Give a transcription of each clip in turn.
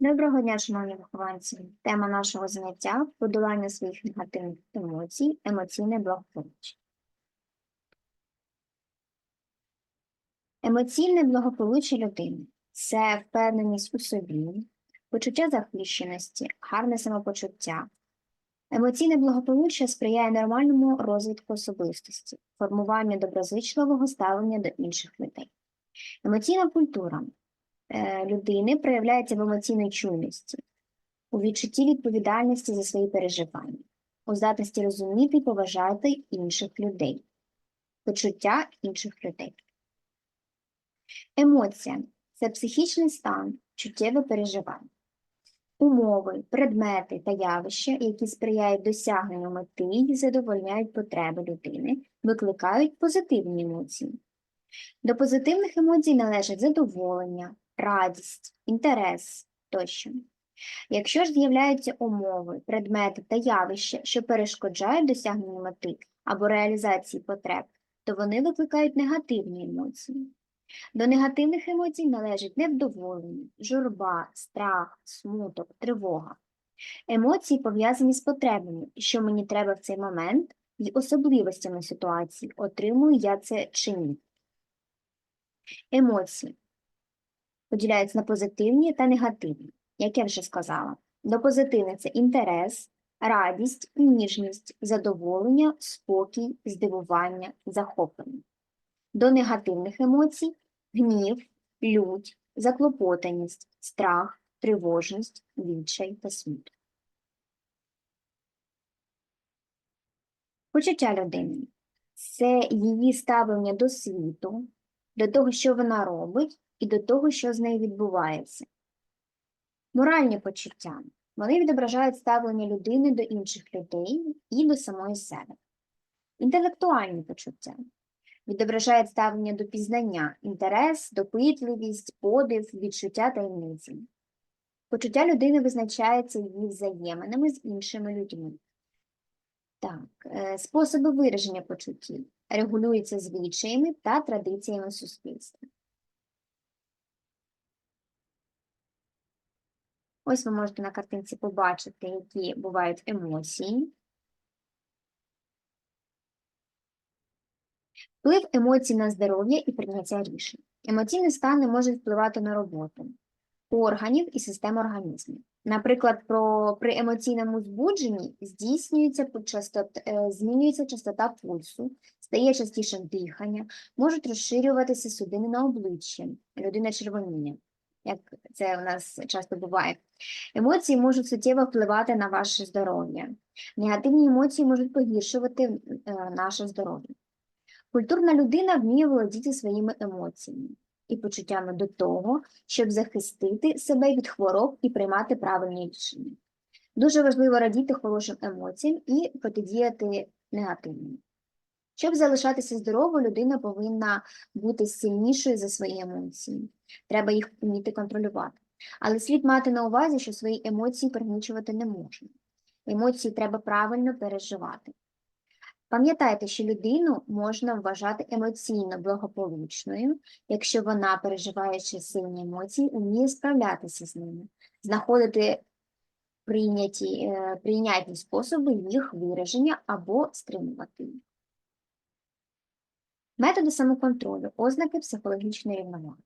Доброго дня, шановні вихованці. Тема нашого заняття подолання своїх негативних емоцій, емоційне благополуччя. Емоційне благополуччя людини це впевненість у собі, почуття захищеності, гарне самопочуття. Емоційне благополуччя сприяє нормальному розвитку особистості, формуванню доброзичливого ставлення до інших людей. Емоційна культура людини проявляється в емоційній чуйності, у відчутті відповідальності за свої переживання, у здатності розуміти і поважати інших людей, почуття інших людей. Емоція це психічний стан, чуттєве переживання. Умови, предмети та явища, які сприяють досягненню мети і задовольняють потреби людини, викликають позитивні емоції. До позитивних емоцій належать задоволення, радість, інтерес тощо. Якщо ж з'являються умови, предмети та явища, що перешкоджають досягненню мети або реалізації потреб, то вони викликають негативні емоції. До негативних емоцій належать невдоволення, журба, страх, смуток, тривога. Емоції пов'язані з потребами, що мені треба в цей момент, і особливостями ситуації, отримую я це чи ні. Емоції поділяються на позитивні та негативні, як я вже сказала. До позитивних це інтерес, радість, ніжність, задоволення, спокій, здивування, захоплення. До негативних емоцій гнів, лють, заклопотаність, страх, тривожність, відчай та смуток. Почуття людини це її ставлення до світу, до того, що вона робить, і до того, що з нею відбувається. Моральні почуття вони відображають ставлення людини до інших людей і до самої себе. Інтелектуальні почуття відображають ставлення до пізнання, інтерес, допитливість, подив, відчуття таємниці. Почуття людини визначається її взаєминами з іншими людьми. Так, е, способи вираження почуттів регулюються звичаями та традиціями суспільства. Ось ви можете на картинці побачити, які бувають емоції. Вплив емоцій на здоров'я і прийняття рішень. Емоційні стани можуть впливати на роботу органів і систем організму. Наприклад, про, при емоційному збудженні здійснюється частот, е, змінюється частота пульсу, стає частішим дихання, можуть розширюватися судини на обличчі, людина червоніє, як це у нас часто буває. Емоції можуть суттєво впливати на ваше здоров'я. Негативні емоції можуть погіршувати е, наше здоров'я. Культурна людина вміє володіти своїми емоціями і почуттями до того, щоб захистити себе від хвороб і приймати правильні рішення. Дуже важливо радіти хорошим емоціям і протидіяти негативним. Щоб залишатися здоровою, людина повинна бути сильнішою за свої емоції. Треба їх вміти контролювати. Але слід мати на увазі, що свої емоції пригнічувати не можна. Емоції треба правильно переживати. Пам'ятайте, що людину можна вважати емоційно благополучною, якщо вона, переживаючи сильні емоції, вміє справлятися з ними, знаходити прийняті, е, прийнятні способи їх вираження або стримувати їх. Методи самоконтролю, ознаки психологічної рівноваги.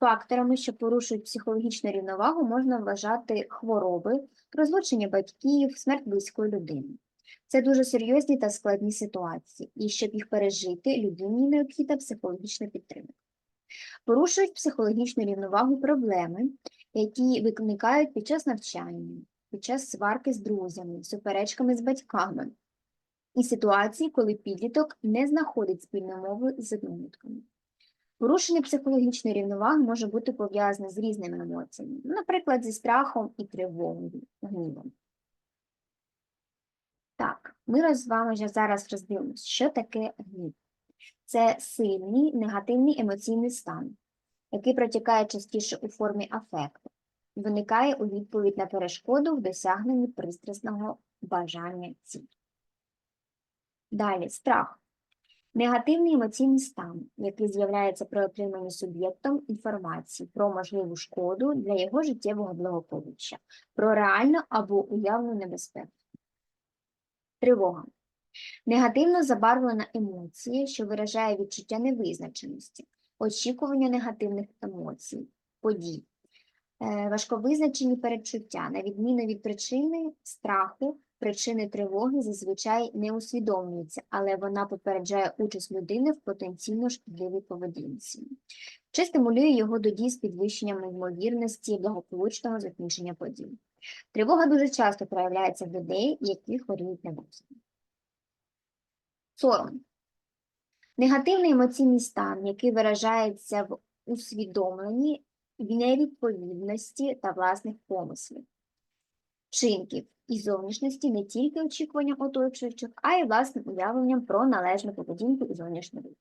Факторами, що порушують психологічну рівновагу, можна вважати хвороби, розлучення батьків, смерть близької людини. Це дуже серйозні та складні ситуації, і щоб їх пережити, людині необхідна психологічна підтримка. Порушують психологічну рівновагу проблеми, які виникають під час навчання, під час сварки з друзями, суперечками з батьками, і ситуації, коли підліток не знаходить спільної мови з однолітками. Порушення психологічної рівноваги може бути пов'язане з різними емоціями, наприклад, зі страхом і тривогою, гнівом. Так, ми з вами вже зараз роздивимося, що таке гнів. Це сильний негативний емоційний стан, який протікає частіше у формі афекту, виникає у відповідь на перешкоду в досягненні пристрасного бажання цілі. Далі страх. Негативний емоційний стан, який з'являється при отриманні суб'єктом інформації про можливу шкоду для його життєвого благополуччя, про реальну або уявну небезпеку. Тривога. Негативно забарвлена емоція, що виражає відчуття невизначеності, очікування негативних емоцій, подій, Е, важковизначені передчуття, на відміну від причини страху, причини тривоги зазвичай не усвідомлюється, але вона попереджає участь людини в потенційно шкідливій поведінці, чи стимулює його до дій з підвищенням ймовірності благополучного закінчення подій. Тривога дуже часто проявляється в людей, які хворіють на неврозом. Сором. Негативний емоційний стан, який виражається в усвідомленні в невідповідності та власних помислів, вчинків і зовнішності не тільки очікуванням оточуючих, а й власним уявленням про належну поведінку і зовнішній вид.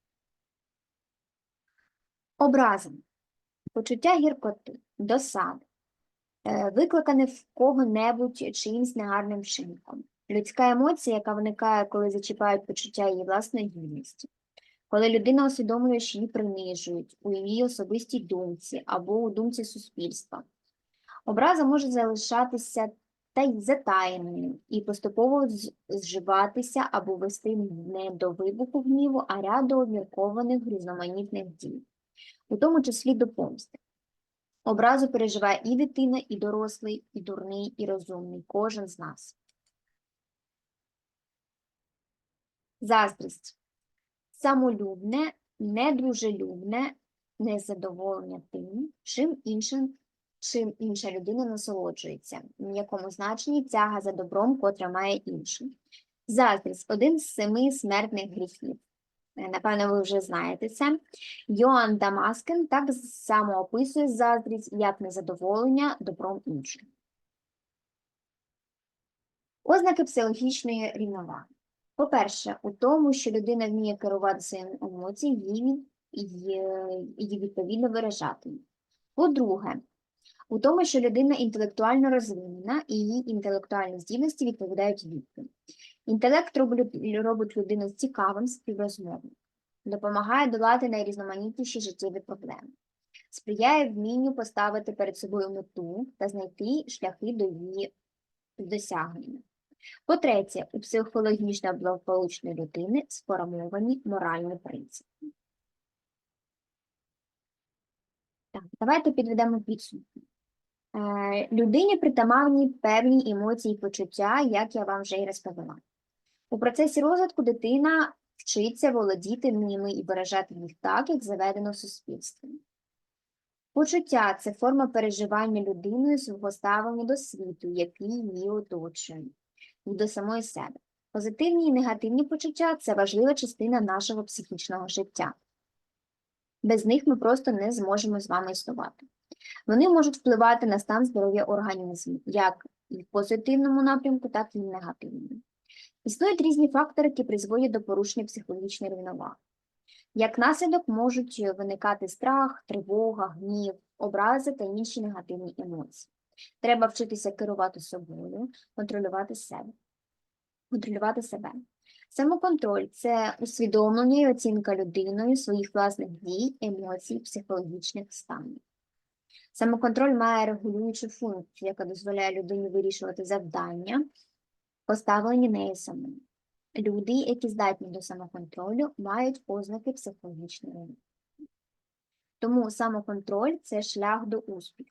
Образи, почуття гіркоти, досади, е, викликане в кого-небудь чиїмсь негарним вчинком, людська емоція, яка виникає, коли зачіпають почуття її власної гідності, коли людина усвідомлює, що її принижують у її особистій думці або у думці суспільства. Образа може залишатися та й затаєною і поступово зживатися або вести не до вибуху гніву, а ряд до обміркованих різноманітних дій, у тому числі до помсти. Образу переживає і дитина, і дорослий, і дурний, і розумний, кожен з нас. Заздрість самолюбне, недружелюбне незадоволення тим, чим іншим, чим інша людина насолоджується, в якому значенні тяга за добром, котра має інший. Заздрість один з семи смертних гріхів. Е, Напевно, ви вже знаєте це. Йоанн Дамаскин так само описує заздрість як незадоволення добром інших. Ознаки психологічної рівноваги. По-перше, у тому, що людина вміє керувати своїми емоціями і, і відповідно виражати. По-друге, у тому, що людина інтелектуально розвинена і її інтелектуальні здібності відповідають віку. Інтелект робить, людину цікавим співрозмовним, допомагає долати найрізноманітніші життєві проблеми, сприяє вмінню поставити перед собою мету та знайти шляхи до її досягнення. По-третє, у психологічно благополучної людини сформовані моральні принципи. Так, давайте підведемо підсумки. Е, людині притаманні певні емоції і почуття, як я вам вже й розповіла. У процесі розвитку дитина вчиться володіти ними і виражати їх так, як заведено в суспільстві. Почуття це форма переживання людиною свого ставлення до світу, який її оточує і до самої себе. Позитивні і негативні почуття це важлива частина нашого психічного життя. Без них ми просто не зможемо з вами існувати. Вони можуть впливати на стан здоров'я організму, як і в позитивному напрямку, так і в негативному. Існують різні фактори, які призводять до порушення психологічної рівноваги. Як наслідок можуть виникати страх, тривога, гнів, образи та інші негативні емоції. Треба вчитися керувати собою, контролювати себе. Контролювати себе. Самоконтроль це усвідомлення і оцінка людиною своїх власних дій, емоцій, психологічних станів. Самоконтроль має регулюючу функцію, яка дозволяє людині вирішувати завдання, поставлені нею самою. Люди, які здатні до самоконтролю, мають ознаки психологічної. Тому самоконтроль це шлях до успіху.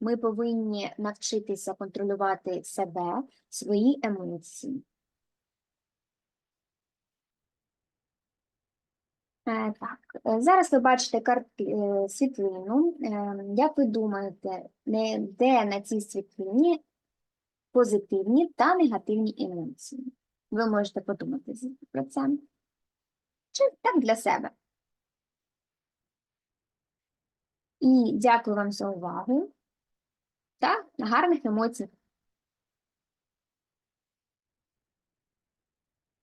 Ми повинні навчитися контролювати себе, свої емоції. Так, е, зараз ви бачите е, світлину. Е, Як ви думаєте, де на цій світлині позитивні та негативні емоції? Ви можете подумати про це. Чи так для себе? І дякую вам за увагу та гарних емоцій.